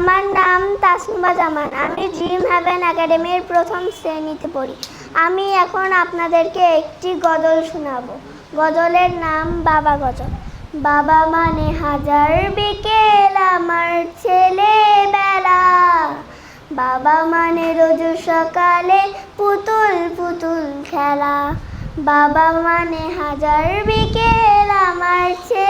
আমার নাম তাসনিমা জামান। আমি ড্রিম হ্যাভেন একাডেমির প্রথম শ্রেণীতে পড়ি। আমি এখন আপনাদেরকে একটি গজল শোনাবো। গজলের নাম বাবা গজল। বাবা মানে হাজার বিকেল আমার ছেলেবেলা। বাবা মানে রোজ সকালে পুতুল পুতুল খেলা। বাবা মানে হাজার বিকেল আমার ছেলেবেলা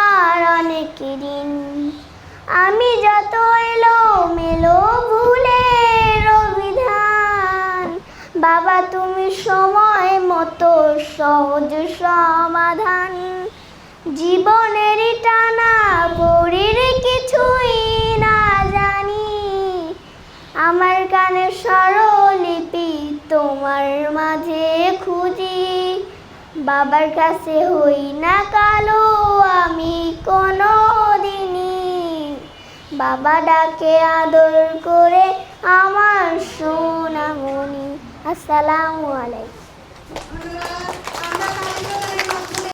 আমি যত এলো মেলো ভুলের অভিধান, বাবা তুমি সময় মতো সহজ সমাধান। জীবনেরই টানা পরির কিছুই না জানি। আমার কানে স্বরলিপি তোমার মাঝে খুঁজি। বাবার কাছে হই না কালো, আমি কোনো বাবা ডাকে আদর করে আমার সোনামণি। আসসালামু আলাইকুম।